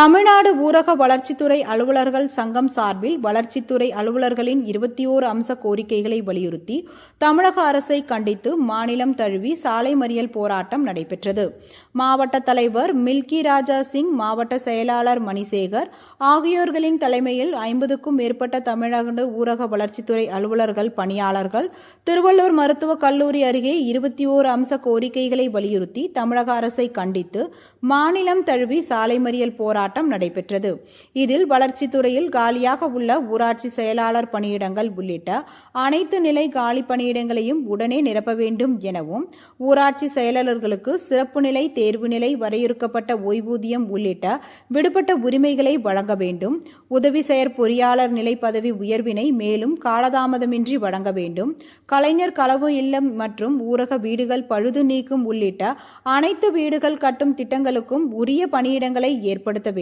தமிழ்நாடு ஊரக வளர்ச்சித்துறை அலுவலர்கள் சங்கம் சார்பில் வளர்ச்சித்துறை அலுவலர்களின் இருபத்தி ஓரு அம்ச கோரிக்கைகளை வலியுறுத்தி தமிழக அரசை கண்டித்து மாநிலம் தழுவி சாலை மறியல் போராட்டம் நடைபெற்றது. மாவட்ட தலைவர் மில்கி ராஜா சிங் மாவட்ட செயலாளர் மணிசேகர் ஆகியோர்களின் தலைமையில் ஐம்பதுக்கும் மேற்பட்ட தமிழக ஊரக வளர்ச்சித்துறை அலுவலர்கள் பணியாளர்கள் திருவள்ளூர் மருத்துவக் கல்லூரி அருகே இருபத்தி ஓரு அம்ச கோரிக்கைகளை வலியுறுத்தி தமிழக அரசை கண்டித்து மாநிலம் தழுவி சாலை மறியல் போராட்டம் நடைபெற்றது. இதில் வளர்ச்சித்துறையில் காலியாக உள்ள ஊராட்சி செயலாளர் பணியிடங்கள் உள்ளிட்ட அனைத்து நிலை காலி பணியிடங்களையும் உடனே நிரப்ப வேண்டும் எனவும் ஊராட்சி செயலாளர்களுக்கு சிறப்பு நிலை தேர்வு நிலை வரையறுக்கப்பட்ட ஓய்வூதியம் உள்ளிட்ட விடுபட்ட உரிமைகளை வழங்க வேண்டும். உதவி செயற் பொறியாளர் நிலை பதவி உயர்வினை மேலும் காலதாமதமின்றி வழங்க வேண்டும். கலைஞர் களவு இல்லம் மற்றும் ஊரக வீடுகள் பழுது நீக்கும் உள்ளிட்ட அனைத்து வீடுகள் கட்டும் திட்டங்களுக்கும் உரிய பணியிடங்களை ஏற்படுத்த வேண்டும்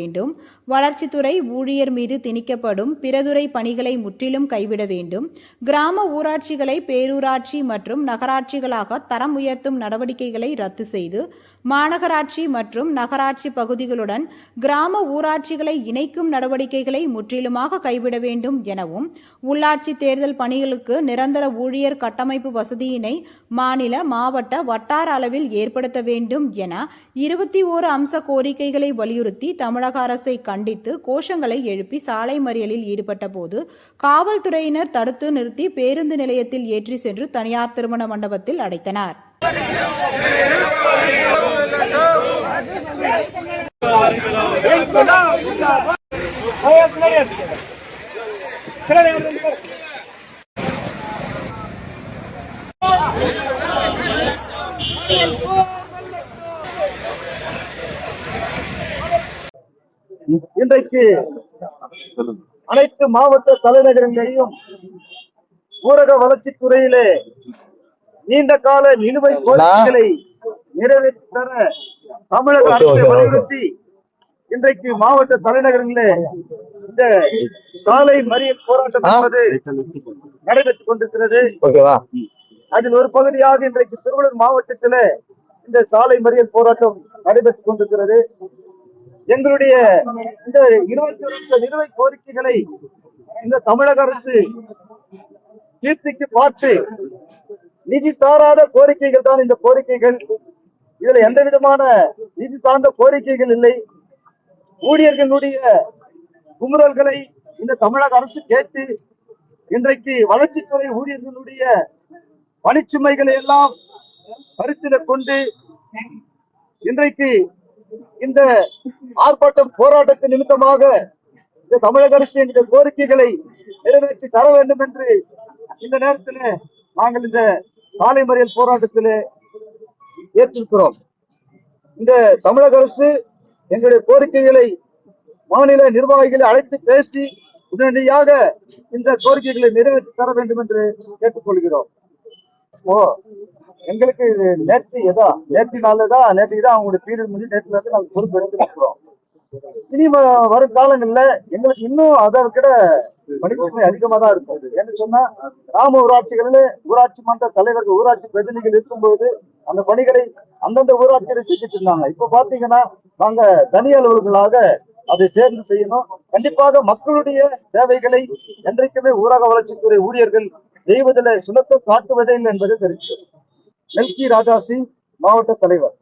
வளர்ச்சித்துறை ஊழியர் மீது திணிக்கப்படும் பிறதுறை பணிகளை முற்றிலும் கைவிட வேண்டும். கிராம ஊராட்சிகளை பேரூராட்சி மற்றும் நகராட்சிகளாக தரம் உயர்த்தும் நடவடிக்கைகளை ரத்து செய்து மாநகராட்சி மற்றும் நகராட்சி பகுதிகளுடன் கிராம ஊராட்சிகளை இணைக்கும் நடவடிக்கைகளை முற்றிலுமாக கைவிட வேண்டும் எனவும் உள்ளாட்சி தேர்தல் பணிகளுக்கு நிரந்தர ஊழியர் கட்டமைப்பு வசதியினை மாநில மாவட்ட வட்டார அளவில் ஏற்படுத்த வேண்டும் என இருபத்தி ஓரு அம்ச கோரிக்கைகளை வலியுறுத்தி தமிழக அரசை கண்டித்து கோஷங்களை எழுப்பி சாலை மறியலில் ஈடுபட்ட போது காவல்துறையினர் தடுத்து நிறுத்தி பேருந்து நிலையத்தில் ஏற்றி சென்று தனியார் திருமண மண்டபத்தில் அடைத்தனர். இன்றைக்கு அனைத்து மாவட்ட தலைநகரங்களையும் ஊரக வளர்ச்சித் துறையிலே நீண்ட கால நிலுவைத் கோரிக்கைகளை நிறைவேற்றி தர தமிழக அரசை வலியுறுத்தி இன்றைக்கு மாவட்ட தலைநகரங்களிலே இந்த சாலை மறியல் போராட்டம் என்பது நடைபெற்றுக் கொண்டிருக்கிறது. அதில் ஒரு பகுதியாக இன்றைக்கு திருவள்ளூர் மாவட்டத்திலே இந்த சாலை மறியல் போராட்டம் நடைபெற்றுக் கொண்டிருக்கிறது. எங்களுடைய இந்த இருபத்தி ஒரு நிலுவை கோரிக்கைகளை இந்த தமிழக அரசு தீர்த்திக்கு பார்த்து நிதி சாராத கோரிக்கைகள் தான் இந்த கோரிக்கைகள். இதுல எந்த விதமான நிதி சார்ந்த கோரிக்கைகள் இல்லை. ஊழியர்களுடைய குமுறல்களை இந்த தமிழக அரசு கேட்டு இன்றைக்கு வளர்ச்சித்துறை ஊழியர்களுடைய பணிச்சுமைகளை எல்லாம் கருத்தில் கொண்டு இன்றைக்கு இந்த ஆர்ப்பாட்டம் போராட்டத்தின் நிமித்தமாக இந்த தமிழக அரசு எங்களுடைய கோரிக்கைகளை நிறைவேற்றி தர வேண்டும் என்று இந்த நேரத்தில் நாங்கள் இந்த சாலை மறியல் போராட்டத்தில் ஏற்றிருக்கிறோம். இந்த தமிழக அரசு எங்களுடைய கோரிக்கைகளை மாநில நிர்வாகிகளை அழைத்து பேசி உடனடியாக இந்த கோரிக்கைகளை நிறைவேற்றி தர வேண்டும் என்று கேட்டுக்கொள்கிறோம். ஓ எங்களுக்கு நேற்று எதா நேற்று நாள்லதான் நேற்று தான் அவங்களுடைய பீரியட் முடிஞ்சு நேற்று இருந்து நாங்கள் பொறுப்பு எடுத்துக்கிறோம் இனி வரும் காலங்கள்ல எங்களுக்கு இன்னும் அதை விட பணிச்சுமை அதிகமா தான் இருக்கும். என்ன சொன்னா கிராம ஊராட்சிகளில் ஊராட்சி மன்ற தலைவர்கள் ஊராட்சி பிரதிநிதிகள் இருக்கும்போது அந்த பணிகளை அந்தந்த ஊராட்சியில செஞ்சுட்டு இருந்தாங்க. இப்ப பாத்தீங்கன்னா நாங்க தனி அலுவலர்களாக அதை சேர்ந்து செய்யணும். கண்டிப்பாக மக்களுடைய தேவைகளை என்றைக்குமே ஊரக வளர்ச்சித்துறை ஊழியர்கள் செய்வதில் சுலத்தம் காட்டுவதே இல்லை என்பது தெரிவித்தது நெல்கி ராஜா சிங் மாவட்ட தலைவர்.